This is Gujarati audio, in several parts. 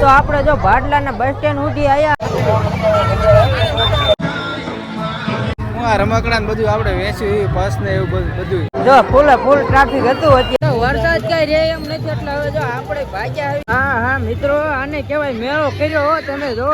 તો આપણે જો ભાડલાના બસ સ્ટેન્ડ સુધી આવ્યા હું આ રમકડા બધું આપણે વેચ્યું બસ ને એવું બધું બધું. જો ફૂલે ફૂલ ટ્રાફિક હતું અત્યારે. વરસાદ કઈ રે એમ નથી એટલે હવે જો આપણે ભાગ્યા હા હા મિત્રો આને કહેવાય મેળો કર્યો હો તમે જો.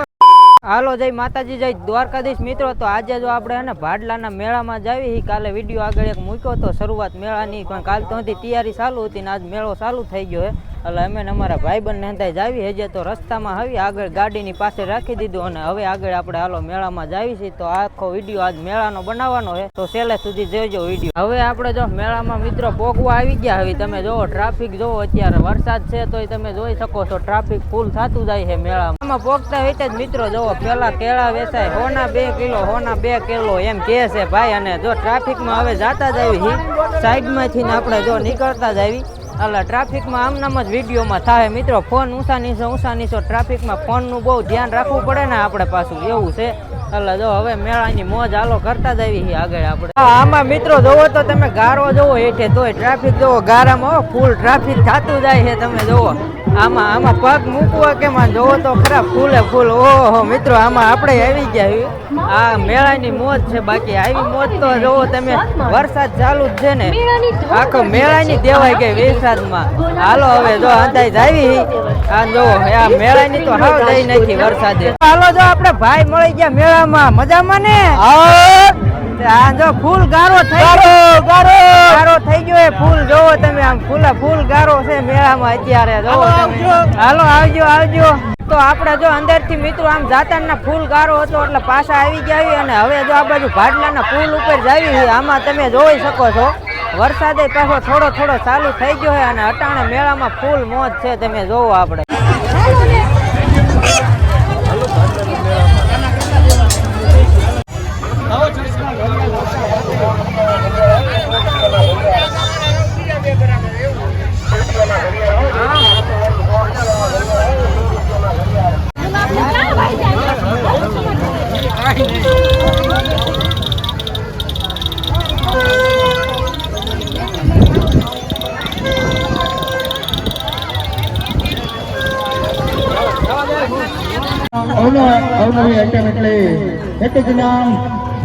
હાલો જય માતાજી જય દ્વારકાધીશ. મિત્રો તો આજે જો આપણે હે ને ભાડલાના મેળામાં જાવી હી. કાલે વીડિયો આગળ એક મૂક્યો તો શરૂઆત મેળાની પણ કાલ તો હતી તૈયારી ચાલુ હતી ને આજ મેળો ચાલુ થઈ ગયો હે. એટલે અમે અમારા ભાઈબંધ ને હંધાઈ જાવી હજે તો રસ્તામાં આવી, આગળ ગાડીની પાસે રાખી દીધું અને હવે આગળ આપણે હાલો મેળામાં જાવી છીએ. તો આખો વીડિયો આજ મેળાનો બનાવવાનો છે. તો છેલ્લે સુધી જોજો વીડિયો. હવે આપણે જો મેળામાં મિત્રો પોગવા આવી ગયા હવે તમે જોવો, ટ્રાફિક જોવો, અત્યારે વરસાદ છે તોય તમે જોઈ શકો છો, ટ્રાફિક ફૂલ થતું જાય છે મેળામાં. પોગતા હોય જ મિત્રો જોવો પેલા કેળા વેચાય, હોના બે કિલો, હોના બે કિલો એમ કહે છે ભાઈ. અને જો ટ્રાફિકમાં હવે જાતા જ આવી, સાઈડમાંથી આપણે જો નીકળતા જ આવી એટલે ટ્રાફિકમાં આમનામ જ વિડીયોમાં થાય મિત્રો. ફોન ઊંચા નીચો ઊંચા નીચો ટ્રાફિકમાં ફોનનું બહુ ધ્યાન રાખવું પડે ને આપણે પાછું. એવું છે. એટલે જો હવે મેળાની મોજ હાલો કરતા જ આવી આગળ આપણે. આમાં મિત્રો જોવો તો તમે ગારો જોવો હેઠે, તોય ટ્રાફિક જોવો ગારામાં ફૂલ ટ્રાફિક થતું જાય છે તમે જોવો. આમાં આમાં પગ મૂકવા કે માં જોવો તો ખરા ફૂલે ફૂલ. ઓહો મિત્રો આમાં આપણે આવી ગયા. આ મેળાની મોજ છે બાકી આવી મોજ તો જોવો તમે વરસાદ ચાલુ જ છે ને. આખો મેળાની દેવાય ગઈ વરસાદમાં. હાલો હવે જો અંદાજ આવી આ જોવો આ મેળાની તો હાવ દઈ નથી વરસાદે. હાલો જો આપણે ભાઈ મળી ગયા મેળામાં. મજામાં ને? આ જો ફૂલ ગારો થઈ ગયો. ગારો ગારો. થઈ ગયો એ ફૂલ. જોવો તમે આમ ફૂલા ફૂલ ગારો છે મેળામાં અત્યારે. જોવો તમે. હાલો આવજો આવજો. તો આપણે જો અંદરથી મિત્રો આમ જાતાના ફૂલ ગારો હતો એટલે પાછા આવી ગયા અને હવે જો આ બાજુ ભાડલાના પુલ ઉપર જાવી છે આમાં તમે જોઈ શકો છો. વરસાદે પાછો થોડો થોડો ચાલુ થઈ ગયો છે અને અટાણે મેળામાં ફૂલ મોજ છે તમે જોવો આપણે. આઈટમ એટલે એક જ નામ,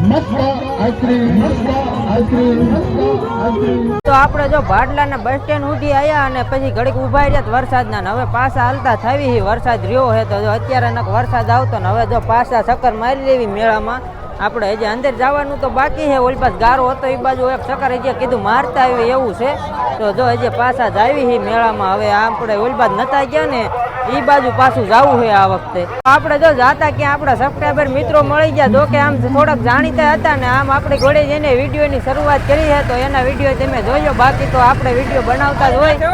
મસ્ત આઈસ્ક્રીમ મસ્ત આઈસ્ક્રીમ મસ્ત આઈસ્ક્રીમ. તો આપણે જો ભાડલાના બસ સ્ટેન્ડ સુધી આવ્યા અને પછી ઘડીક ઊભા રહ્યા વરસાદના હવે પાછા હાલતા થાવી હી. વરસાદ રહ્યો હે તો જો અત્યારે નક વરસાદ આવતો ને હવે જો પાછા ચક્કર મારી લેવી મેળામાં. આપણે હજી અંદર જવાનું તો બાકી છે ઓલી પાસ ગારો હતો એ બાજુ એક ચક્કર હજી કીધું મારતા આવ્યું એવું છે. તો જો હજી પાછા જ આવી હી મેળામાં. હવે આપણે ઓલી બાજુ નતા ગયા ને એ બાજુ પાછું જવું છે આ વખતે. આપણે જો જાતા ક્યાં આપણા સબસ્ક્રાઈબર મિત્રો મળી ગયા જો કે આમ થોડાક જાણીતા હતા ને આમ આપણે ઘોડે જઈને વિડીયોની શરૂઆત કરી છે તો એના વીડિયો તમે જોયો. બાકી તો આપણે વીડિયો બનાવતા જ હોય. જો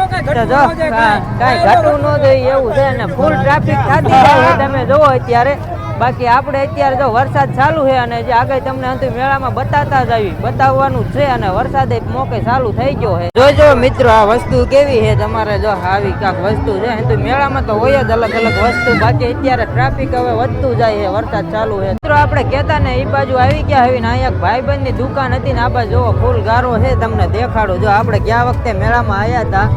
કાંઈ ઘટવું ન જોઈએ એવું છે અને ફૂલ ટ્રાફિક થતી જાય તમે જોવો અત્યારે. બાકી આપણે અત્યારે જો વરસાદ ચાલુ છે અને જે આગળ તમને અંતિમ મેળામાં બતાતા જ આવી, બતાવવાનું છે અને વરસાદ એક મોકે ચાલુ થઈ ગયો છે. જોજો મિત્રો, આ વસ્તુ કેવી છે? તમારે જો આવી કાંક વસ્તુ છે. અંતિમ મેળામાં તો હોય જ અલગ અલગ વસ્તુ. બાકી અત્યારે ટ્રાફિક હવે વધતું જાય છે, વરસાદ ચાલુ છે. મિત્રો, આપણે કહેતા ને એ બાજુ આવી ગયા હવે ને અહીંયા ભાઈબંધની દુકાન હતી ને, આ બાજુ જોવો, ફૂલ ગારો છે, તમને દેખાડું. જો આપણે ગયા વખતે મેળામાં આવ્યા હતા,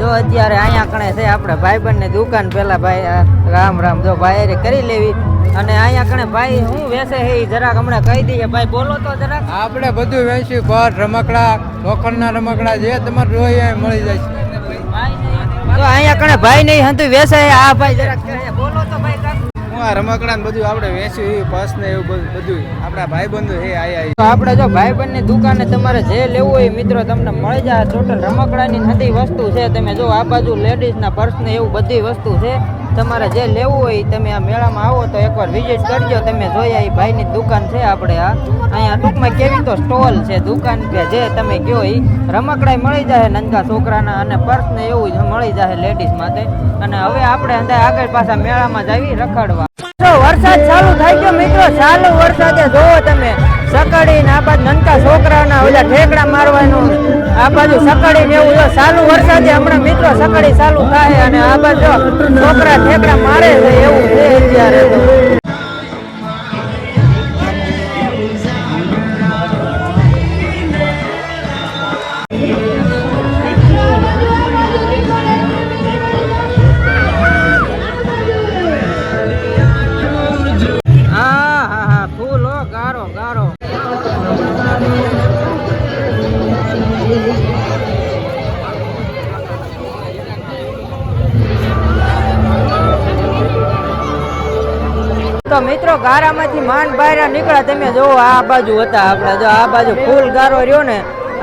જો અત્યારે અહીંયા કણે છે, આપણે ભાઈબંધની દુકાન. પેલા ભાઈ રામ રામ, જો ભાઈ કરી લેવી. અને અહીંયા કણે ભાઈ હું વેસે હે જરાક હમણાં કહી દઈએ. ભાઈ બોલો તો જરાક. આપણે બધું વેચ્યું પર રમકડા લોખંડના રમકડા જે તમારે જોઈએ મળી જાય તો અહીંયા કણે ભાઈ નહીં હતું વેસે. આ ભાઈ જરાક કહે. બોલો તો ભાઈ કાક. હું આ રમકડા ને બધું આપણે વેચ્યું બસ ને એવું બધું આપણા ભાઈબંધો એ આયા તો આપણે જો ભાઈબંધની દુકાને તમારે જે લેવું હોય મિત્રો તમને મળી જાય. ટોટલ રમકડાની બધી વસ્તુ છે. તમે જો આ બાજુ લેડીઝ ના પર્સ ને એવું બધી વસ્તુ છે, તમારે જે લેવું હોય તમે આ મેળામાં આવો તો એકવાર વિઝિટ કરજો. તમે જોયા એ ભાઈની દુકાન છે આપણે આ. અહીંયા ટૂંકમાં કેવી તો સ્ટોલ છે, દુકાન કે જે તમે કહો એ રમકડાય મળી જાય નંદા છોકરાના અને પર્સ ને એવું મળી જાય લેડીઝ માટે. અને હવે આપણે અંદર આગળ પાછા મેળામાં જ રખડવા. તો વરસાદ ચાલુ થઈ ગયો મિત્રો, ચાલુ વરસાદે જોવો તમે સકડી ને આ બાજુ નનકા છોકરાના ઓલા ઠેકડા મારવાનું, આ બાજુ સકડી ને એવું જો ચાલુ વરસાદે હમણાં મિત્રો સકડી ચાલુ થાય અને આ બાજુ છોકરા ઠેકડા મારે છે એવું છે અત્યારે નજારો તો મિત્રો, ગારામાંથી માંડ બહાર નીકળ્યા, તમે જોવો, આ બાજુ હતા આપણે. જો આ બાજુ ફૂલ ગારો રહ્યો ને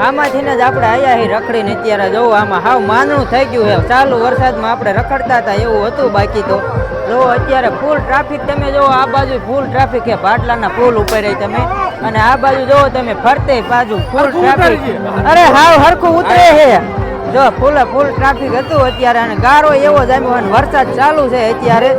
આમાંથી ને જ આપણે આયા હી રખડીને અત્યારે જોવો આમાં હાવ માનવું થઈ ગયું છે ચાલુ વરસાદમાં આપણે રખડતા હતા એવું હતું બાકી તો. જો અત્યારે ફૂલ ટ્રાફિક તમે જોવો આ બાજુ ફૂલ ટ્રાફિક છે ભાટલાના પુલ ઉપર રહી તમે. અને આ બાજુ જોવો તમે ફરતે બાજુ ફૂલ ટ્રાફિક અરે હાવ હરખું ઉતરે છે જો ફૂલે ફૂલ ટ્રાફિક હતું અત્યારે અને ગારો એવો જ આવ્યો અને વરસાદ ચાલુ છે અત્યારે.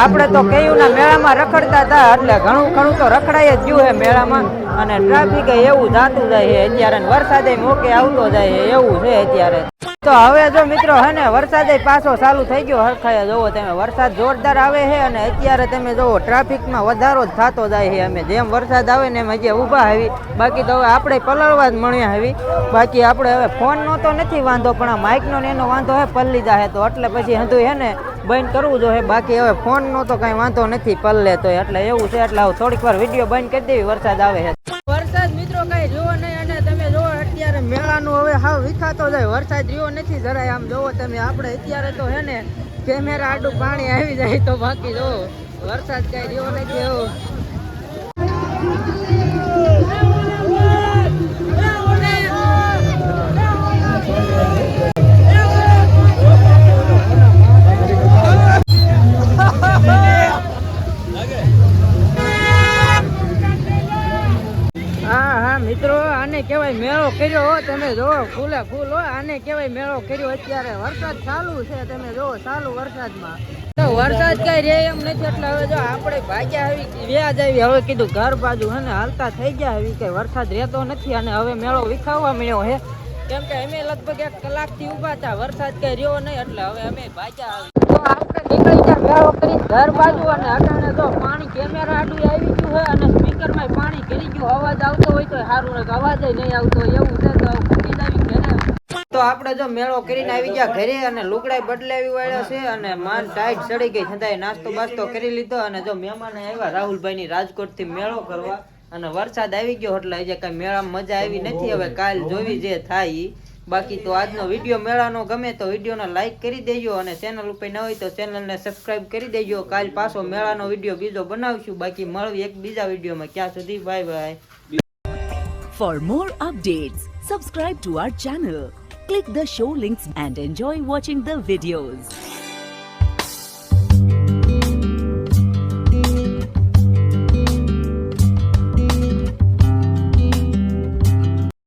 આપણે તો કેયુના મેળામાં રખડતા હતા એટલે ઘણું ઘણું તો રખડાય જ ગયું છે મેળામાં. અને ટ્રાફિક એવું જાતું જાય છે અત્યારે વરસાદ મોકે આવતો જાય છે, એવું છે અત્યારે. તો હવે જો મિત્રો હે ને, વરસાદે પાછો ચાલુ થઈ ગયો હરખાય. જોવો તમે, વરસાદ જોરદાર આવે છે અને અત્યારે તમે જોવો ટ્રાફિકમાં વધારો જ થતો જાય છે અમે. જેમ વરસાદ આવે ને એમ હજી ઊભા આવી. બાકી તો હવે આપણે પલળવા જ મળ્યા આવી. બાકી આપણે હવે ફોનનો તો નથી વાંધો, પણ આ માઇકનો ને એનો વાંધો હે, પલ્લી જાય તો. એટલે પછી હંધુ હે ને, બંધ કરવું જોઈએ. બાકી હવે ફોનનો તો કાંઈ વાંધો નથી, પલ્લે તો એટલે એવું છે, એટલે થોડીક વાર વીડિયો બંધ કરી દેવી, વરસાદ આવે છે. હવે વિખાતો જાય, વરસાદ રહ્યો નથી જરાય. આમ જોવો તમે, આપણે અત્યારે તો હે ને કેમેરા આડું પાણી આવી જાય તો બાકી જો, વરસાદ કઈ રહ્યો નથી એવું. મિત્રો આને કહેવાય મેળો કર્યો હો તમે જોવો ફૂલે ફૂલ હો આને કહેવાય મેળો કર્યો અત્યારે વરસાદ ચાલુ છે, તમે જોવો ચાલુ વરસાદમાં. તો વરસાદ કઈ રે એમ નથી, એટલે હવે જો આપણે ભાગ્યા આવી વ્યાજ આવી, હવે કીધું ઘર બાજુ હે ને હાલતા થઈ ગયા આવી કે વરસાદ રહેતો નથી અને હવે મેળો વિખાવવા મળ્યો હે. કેમ કે અમે લગભગ એક કલાકથી ઊભા હતા, વરસાદ કઈ રહ્યો નહીં, એટલે હવે અમે ભાગ્યા આવી. આપણે નીકળી ગયા મેળો કરી ઘર બાજુ અને અટાણે તો પાણી કેમેરા આડું આવી ગયું છે અને સ્પીકરમાં પાણી ઘરી ગયું. અવાજ આવતો હોય તો સારું ને અવાજ નહીં આવતો એવું છે તો ફૂટી ઘરે તો આપણે જો મેળો કરીને આવી ગયા ઘરે અને લુગડાઈ બદલાવી વાળ્યા છે અને માન ટાઈટ ચડી ગઈ. છતાંય નાસ્તો બાસ્તો કરી લીધો અને જો મહેમાન આવ્યા રાહુલભાઈ ની રાજકોટથી મેળો કરવા અને વરસાદ આવી ગયો એટલે કઈ મેળામાં મજા આવી નથી. હવે કાલ જોવી જે થાય. બાકી તો આજનો વીડિયો મેળાનો ગમે તો વિડીયોને લાઈક કરી દેજો અને ચેનલ ઉપર ન હોય તો ચેનલને સબસ્ક્રાઇબ કરી દેજો. કાલ પાછો મેળાનો વીડિયો બીજો બનાવશું. બાકી મળવી એક બીજા વિડીયોમાં. ક્યાં સુધી? Bye bye for more updates subscribe to our channel click the show links and enjoy watching the videos.